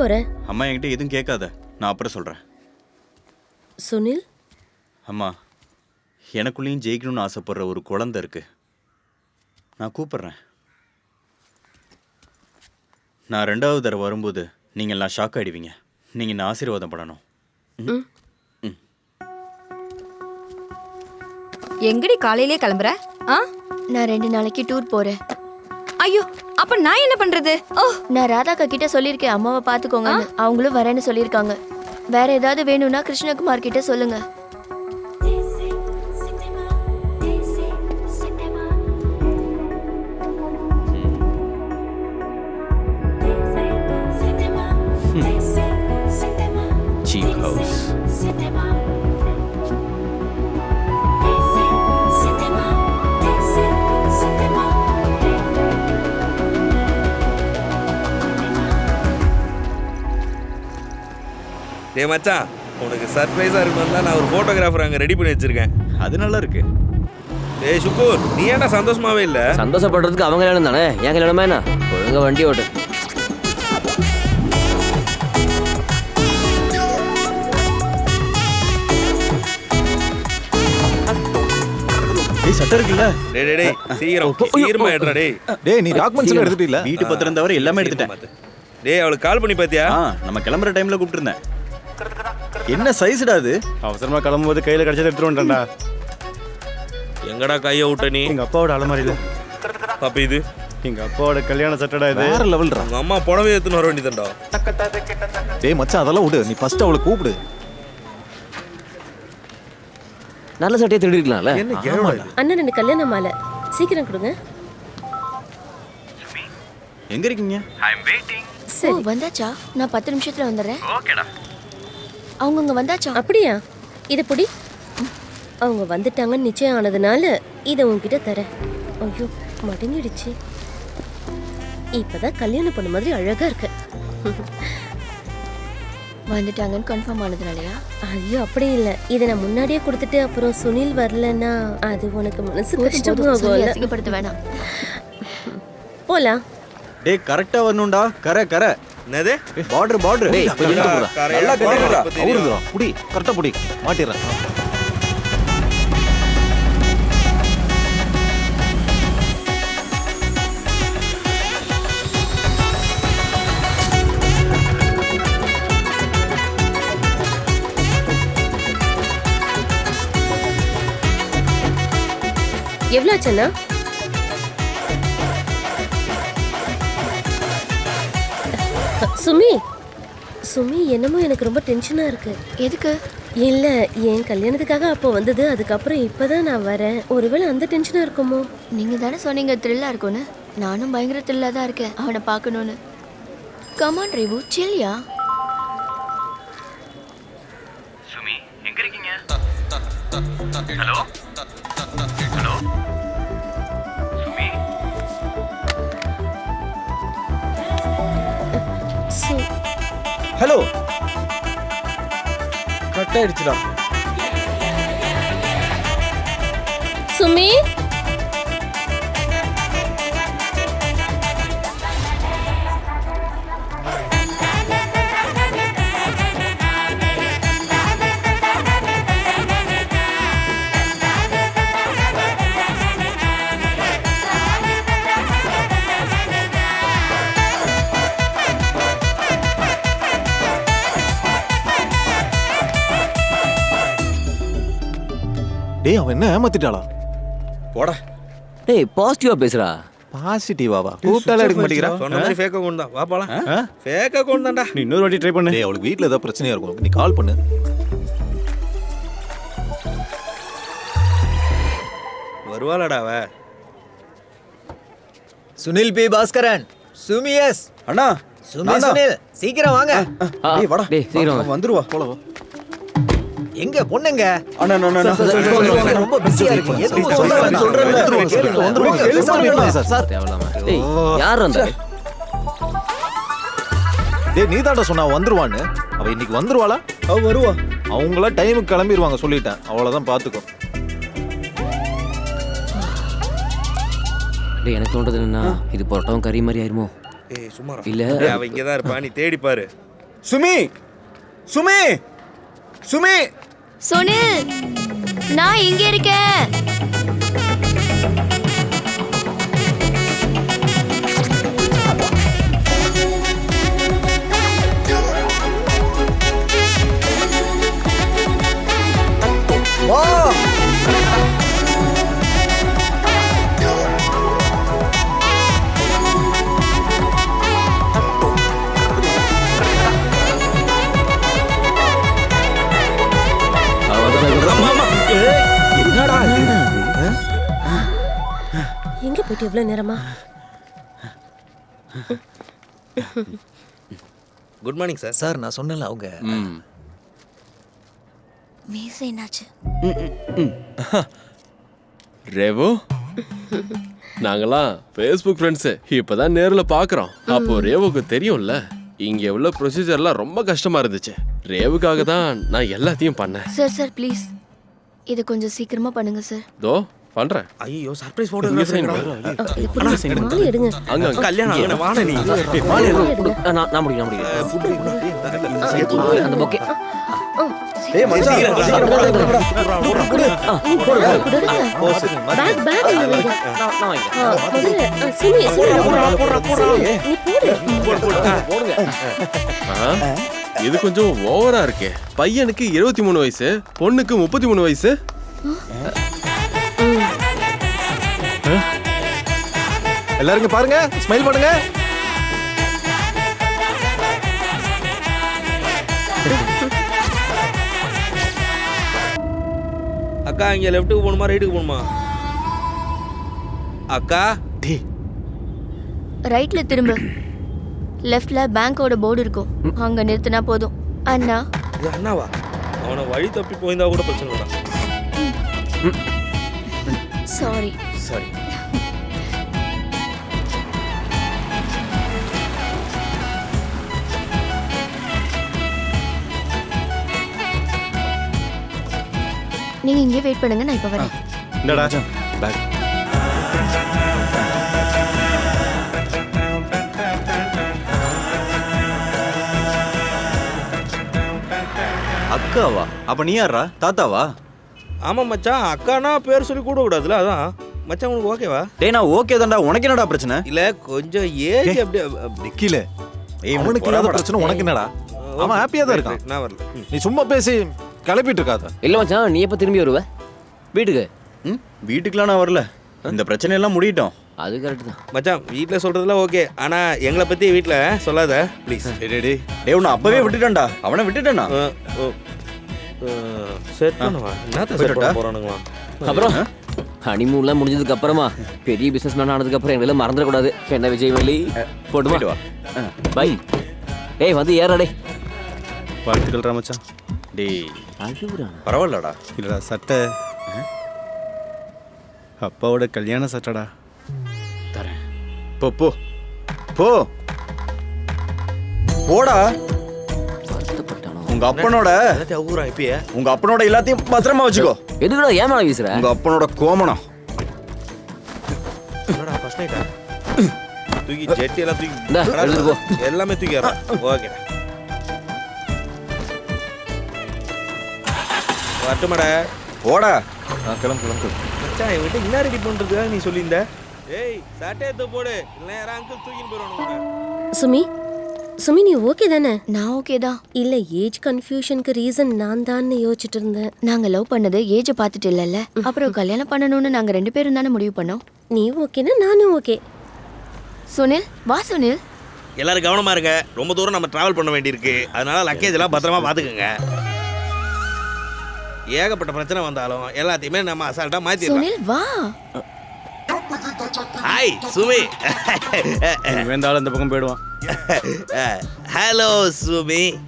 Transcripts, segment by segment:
போற? அம்மா என்கிட்ட எதுவும் கேட்காத. நான் அப்புறம் சொல்கிறேன் சுனில்? அம்மா எனக்குள்ளேயும் ஜெயிக்கணும்னு ஆசைப்படுற ஒரு குழந்தை இருக்கு. நான் கூப்பிட்றேன். நான் ரெண்டாவது தடவை வரும்போது நீங்கள் எல்லாம் ஷாக் ஆயிடுவீங்க. நீங்கள் என்ன ஆசீர்வாதம் பண்ணணும். ம். எங்கடி காலையிலே கிளம்புற? ஆ? நான் ரெண்டு நாளைக்கு டூர் போறேன். ஐயோ அப்ப நான் என்ன பண்றது? ஓ. நான் ராதாக்கா கிட்ட சொல்லியிருக்கேன் அம்மாவை பாத்துக்கோங்க அவங்களும் வரேன்னு சொல்லியிருக்காங்க. வேற ஏதாவது வேணும்னா கிருஷ்ணகுமார் கிட்ட சொல்லுங்க. டேய் மச்சான் உனக்கு சர்ப்ரைஸாக இருக்கணும் தான் நான் ஒரு ஃபோட்டோகிராஃபர் அங்கே ரெடி பண்ணி வச்சிருக்கேன். அது நல்லா இருக்கு. டேய் சுக்கூர் நீ ஏன்டா சந்தோஷமாவே இல்லை? சந்தோஷப்படுறதுக்கு அவங்க கல்யாணம் தானே? என் கல்யாணமா என்ன? ஒழுங்கா வண்டி ஓட்டு. ஏய் சட்டை இருக்குல்ல? டேய் டேய் டேய் சீக்கிரம் சீக்கிரமா எடுறா டேய். டேய் நீ டாக்குமெண்ட்ஸ் எல்லாம் எடுத்துட்டு இல்ல வீட்டு பத்திரம் தவிர எல்லாமே எடுத்துட்டேன். டேய் அவளுக்கு கால் பண்ணி பாத்தியா? ஆ நம்ம கிளம்புற டைம்ல கூப்பிட்டுருந்தேன். என்ன சைஸ்டா அது? அவசரமா கிளம்பும்போது கையில கிடைச்சது எடுத்துட்டு வந்துட்டேன்டா. எங்கடா கையை விட்ட நீ? எங்க அப்பாவோட அலமாரியில. அப்ப இது. எங்க அப்பாவோட கல்யாண சட்டடா இது. வேற லெவல்ரா உங்க அம்மா புடவை எடுத்துன்னு வர வேண்டியதுண்டா டேய் மச்சான் அதெல்லாம் விடு. நீ ஃபர்ஸ்ட் அவளை கூப்பிடு. நல்ல சட்டையை திருடிருக்கலாம்ல? என்ன கேவலம் இது? அண்ணன் ரெண்டு கல்யாண மாலை சீக்கிரம் கொடுங்க. எங்க இருக்கீங்க? ஓ சரி வந்தாச்சா? நான் பத்து நிமிஷத்துல வந்துடுறேன். அவங்க அங்க வந்தாச்சா? அப்படியா? இதை புடி. அவங்க வந்துட்டாங்கன்னு நிச்சயம் ஆனதுனால இதை உன்கிட்ட தரேன். ஐயோ மடங்கிடுச்சு. இப்பதான் கல்யாணம் பண்ண மாதிரி அழகா இருக்கு. வந்துட்டாங்கன்னு கன்ஃபார்ம் ஆனதுனாலயா? ஐயோ அப்படி இல்ல. இதை நான் முன்னாடியே கொடுத்துட்டு அப்புறம் சுனில் வரலன்னா அது உனக்கு மனசு அசிங்கப்படுத்த வேணாம். போலாம். டேய் கரெக்டா வரணும்டா. கரை கரை. என்னது? பார்டர் பார்டர் டேய், கொஞ்சம் போடா. கரையா நல்லா கட்டிடுறா. அவருதுடா. புடி கரெக்டா புடி. மாட்டிடுறேன். எவ்வளோ ஆச்சுண்ணா சுமி! சுமி என்னமோ எனக்கு ரொம்ப டென்ஷனா இருக்கு. எதுக்கு? இல்ல என் கல்யாணத்துக்காக அப்போ வந்தது அதுக்கப்புறம் இப்பதான் நான் வரேன். ஒருவேளை அந்த டென்ஷனா இருக்குமோ? நீங்க தானே சொன்னீங்க த்ரில்லா இருக்கும்னு. நானும் பயங்கர த்ரில்லா தான் இருக்கேன் அவனை பார்க்கணும்னு. கமான் ரேவு சில்லியா சு ஹலோ. கட் ஆயிடுச்சுடா சுமி என்ன ஏமாத்திட்டாளா? போடா. டேய் பாசிட்டிவா பேசுறா பாசிட்டிவாவா கூப்பிட்டாலே எடுக்க மாட்டேங்கிறா? சொன்ன மாதிரி ஃபேக் அக்கௌண்ட் தான். வா போலாம். ஆ? ஃபேக் அக்கௌண்ட் தான்டா. நீ இன்னொரு வாட்டி ட்ரை பண்ணு. டேய் அவளுக்கு வீட்ல ஏதாவது பிரச்சனையா இருக்கும் நீ கால் பண்ணு. வருவாளாடா அவ. சுனில் பி. பாஸ்கரன். சுமியஸ் அண்ணா. சுமி. சுனில். சீக்கிரம் வாங்க. டேய் வாடா. டேய் சீக்கிரம். வந்துருவா. போல எங்க பொண்ணுங்க? ரொம்ப பிஸியா இருக்கு யார் அந்த டேய் நீ சொன்னா வந்துருவான்னு. அவ இன்னைக்கு வந்துருவாளா? அவ வருவா. அவங்களா டைமுக்கு கிளம்பிடுவாங்க சொல்லிட்டேன். அவ்வளவுதான் பாத்துக்கோ. டேய் எனக்கு தோன்றது என்னன்னா இது புரோட்டாவும் கறி மாதிரி ஆயிருமோ? ஏய் சும்மா. இல்ல. அவன் இங்கே தான் இருப்பான் நீ தேடி பாரு. சுமி! சுமி! சுமி! சுனில் நான் இங்க இருக்கேன். போயிட்டு எவ்வளவு நேரமா? குட் மார்னிங் சார் சார் நான் சொன்னல அவங்க மீசை என்னாச்சு? ரேவு? நாங்களாம் ஃபேஸ்புக் ஃப்ரெண்ட்ஸு இப்போதான் நேரில் பார்க்குறோம் அப்போ ரேவுக்கு தெரியும்ல இங்கே உள்ள ப்ரொசீஜர்லாம் ரொம்ப கஷ்டமா இருந்துச்சு. ரேவுக்காக தான் நான் எல்லாத்தையும் பண்ணேன். சார் சார் ப்ளீஸ் இது கொஞ்சம் சீக்கிரமா பண்ணுங்க சார் தோ பண்றேன். ஐயோ சர்ப்ரைஸ் இங்க sign போட்டோகிராஃபர் இது புடி மாலை எடுங்க. அங்க அங்க. கல்யாணம் ஆகணும் வாண நீ. நான் நான் அந்த பொக்கே ஏய். பேக் பேக் நீ. போடு ஆ, இது கொஞ்சம் ஓவரா இருக்கே. பையனுக்கு இருபத்தி மூணு வயசு பொண்ணுக்கு முப்பத்தி மூணு வயசு. எல்லாரும் பாருங்க ஸ்மைல் பண்ணுங்க. அக்கா இங்க லெஃப்ட்டுக்கு போகணுமா ரைட்டுக்கு போகணுமா? அக்கா? ரைட்ல திரும்ப. லெஃப்ட்ல பேங்கோட போர்டு இருக்கும். அங்க நிறுத்தினா போதும். அண்ணா. இது அண்ணாவா? அவனை வழி தப்பி போயிருந்தா கூட பிரச்சனை இல்லை சாரி சரி நீங்க இங்கே வெயிட் பண்ணுங்க நான் இப்ப வரேன். இந்தடா பேக் அக்காவா? அப்ப நீ யாரா தாத்தாவா? ஆமா மச்சான். அக்கானா பேர் சொல்லி கூட கூடாதுல அதான். மச்சான் உனக்கு ஓகேவா டேய் நான் ஓகே தான்டா. உனக்கு என்னடா பிரச்சனை? இல்ல கொஞ்சம் ஏஜ் அப்படியே அப்படி நிக்கில அவனுக்கு இல்லாத பிரச்சனை உனக்கு என்னடா? அவன் ஹாப்பியா தான் இருக்கான். நான் வரல. நீ சும்மா பேசி. கிளப்பிட்டு இருக்காத இல்லை மச்சான் நீ எப்போ திரும்பி வருவ? வீட்டுக்கு. ம் வீட்டுக்குலாம் நான் வரல. இந்த பிரச்சனை எல்லாம் முடியட்டும். அது கரெக்ட் தான். மச்சான் வீட்டில் சொல்றதுலாம் ஓகே. ஆனா எங்களை பத்தி வீட்டில் சொல்லாத ப்ளீஸ் டேய் டேய், டேய். டேய் உன்னை அப்பவே விட்டுட்டேன்டா. அவனை விட்டுட்டேனா? செட் பண்ணுவா. என்னத்த செட் பண்ண போறானுங்களா அப்புறம்? ஹனிமூன்லாம் முடிஞ்சதுக்கு அப்புறமா பெரிய பிசினஸ் மேன் ஆனதுக்கு அப்புறம் எங்களை மறந்துடக்கூடாது என்ன விஜய் வலி போயிட்டு வா. பை ஏய் வந்து ஏறாடே வாழ்த்துக்கள் ராமச்சான் டேய். பரவாயில்லடா. இல்லடா சட்டை. அப்பாவோட கல்யாண சட்டடா. தரேன். போ போ. போ. போடா. வருத்தப்பட்டானோ? உங்க அப்பனோட. எல்லாத்தையும் ஊரா இப்பயே. உங்க அப்பனோட எல்லாத்தையும் பத்திரமா வச்சுக்கோ. எதுக்குடா ஏன் மேல வீசுற? உங்க அப்பனோட கோமணம். என்னடா ஃபர்ஸ்ட் நைட்டா தூக்கி ஜெட்டி எல்லாம் தூக்கி இந்தா, எடுத்துட்டு போ. எல்லாமே தூக்கி ஓகே வரட்டுமாடா. போடா. ஆ, கிளம்பு கிளம்பு. மச்சான் என்கிட்ட என்ன ரெடி பண்றதுக்காக நீ சொல்லியிருந்த? ஏய் சட்டையத்தை போடு. இல்லை யாரும் அங்கிள் தூக்கின்னு போயிடுவானுங்க சுமி சுமி நீ ஓகே தானே? நான் ஓகே தான். இல்ல ஏஜ் கன்ஃபியூஷனுக்கு ரீசன் நான் தான் யோசிச்சுட்டு இருந்தேன். நாங்க லவ் பண்ணது ஏஜ் பார்த்துட்டு இல்லைல்ல. அப்புறம் கல்யாணம் பண்ணணும்னு நாங்க ரெண்டு பேரும் தானே முடிவு பண்ணோம். நீ ஓகேனா நானும் ஓகே சுனில் வா சுனில். எல்லாரும் கவனமா இருங்க. ரொம்ப தூரம் நம்ம டிராவல் பண்ண வேண்டியிருக்கு. அதனால லக்கேஜ் எல்லாம் பத்திரமா பாத்துக்கோங்க ஏகப்பட்ட பிரச்சனை வந்தாலும் எல்லாத்தையுமே நம்ம அசால்ட்டா மாத்திடலாம். சுனில் வா. ஹாய் சுமி. வேந்தாலும் இந்த பக்கம் போயிடுவான். ஹலோ சுமி.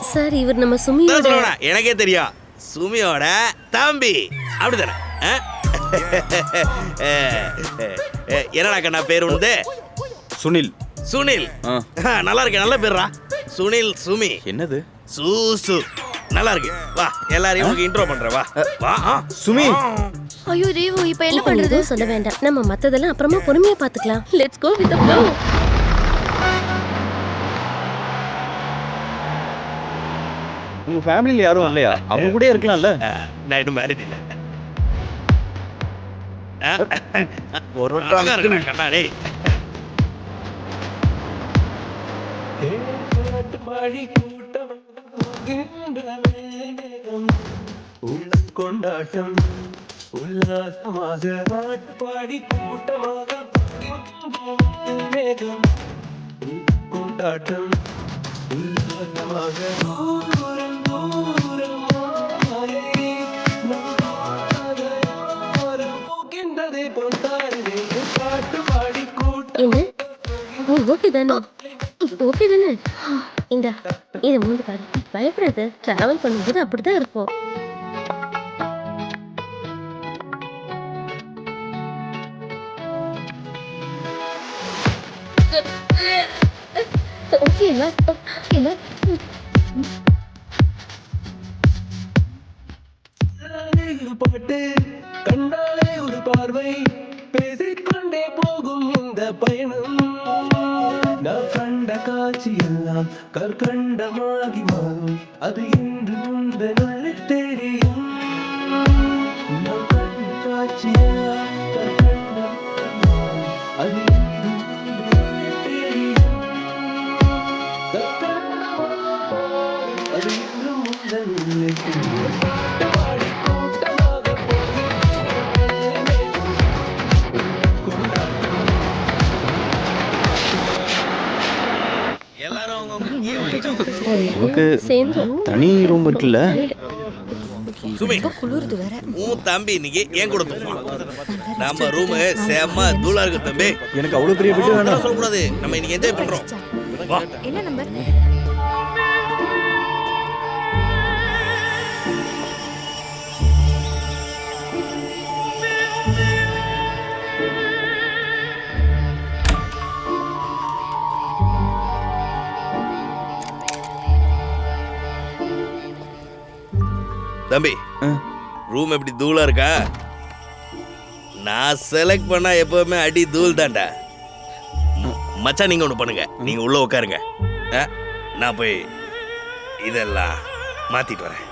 சார் இவர் நம்ம சுமியோட எனக்கே தெரியும். சுமியோட தம்பி. அப்படிதானே? ஆ? என்னடா கண்ணா பேர் உண்டு? சுனில். சுனில். ஆ. ஆ, நல்லா இருக்கு நல்ல பேர்ரா. சுனில் சுமி. என்னது? சூசு. நல்லா இருக்கு வா எல்லாரையும் உனக்கு இன்ட்ரோ பண்றேன் வா. வா சுமி. ஐயோ ரேவு இப்போ என்ன பண்றது? சொல்ல வேண்டாம். நம்ம மத்ததெல்லாம் அப்புறமா பொறுமையா பாத்துக்கலாம். Let's go with the flow உங்க ஃபேமிலில யாரும் இல்லையா? அவங்க கூட இருக்கலாம்ல. நான் இன்னும் மேரேஜ் இல்லை. ஒரு வருஷம் இருக்கேன் கண்ணா மழிக்கும் கூட்டமாக மேகம் கொண்டாட்டம் உல்லாசமாக தூரம் தூரமாய் நம் யாரும் போகின்றதை பொந்தாரே பாட்டு பாடி கூட்டம் என்ன ஓகே தானே ஓகே தானே இந்த இது மூணு பாரு. பயப்படுறது டிராவல் பண்ணும்போது அப்படிதான் இருக்கும் இருப்போம் பாட்டு கண்டாலே ஒரு பார்வை. பேசிக்கொண்டே போகும் இந்த பயணம். காட்சி எல்லாம் கற்கண்டமாகி மாறும் அது இன்று முந்தனுள்ளே தெரியும். நான் கண்ட காட்சி எல்லாம் கற்கண்டமாகி மாறும் அது இன்று முந்தனுள்ளே தெரியும். கற்கண்டமாக அது இன்று முந்தனுள்ளே தெரியும் உனக்கு சேர்ந்து தனி ரூம் இருக்குல்ல? குளிருது வேற உன் தம்பி இன்னைக்கு என் கூட நம்ம ரூமு செம்ம தூளா இருக்கு தம்பி. எனக்கு அவ்வளோ பெரிய வீடு வேணாம். சொல்லக்கூடாது. நம்ம இன்னைக்கு என்ஜாய் பண்றோம். என்ன நம்பர் தம்பி ரூம் எப்படி தூளா இருக்கா? நான் செலக்ட் பண்ணா எப்பவுமே அடி தூள் தான்டா ம- மச்சான் நீங்க ஒன்று பண்ணுங்க. நீங்க உள்ள உட்காருங்க நான் போய் இதெல்லாம் மாத்திட்டு வரேன்.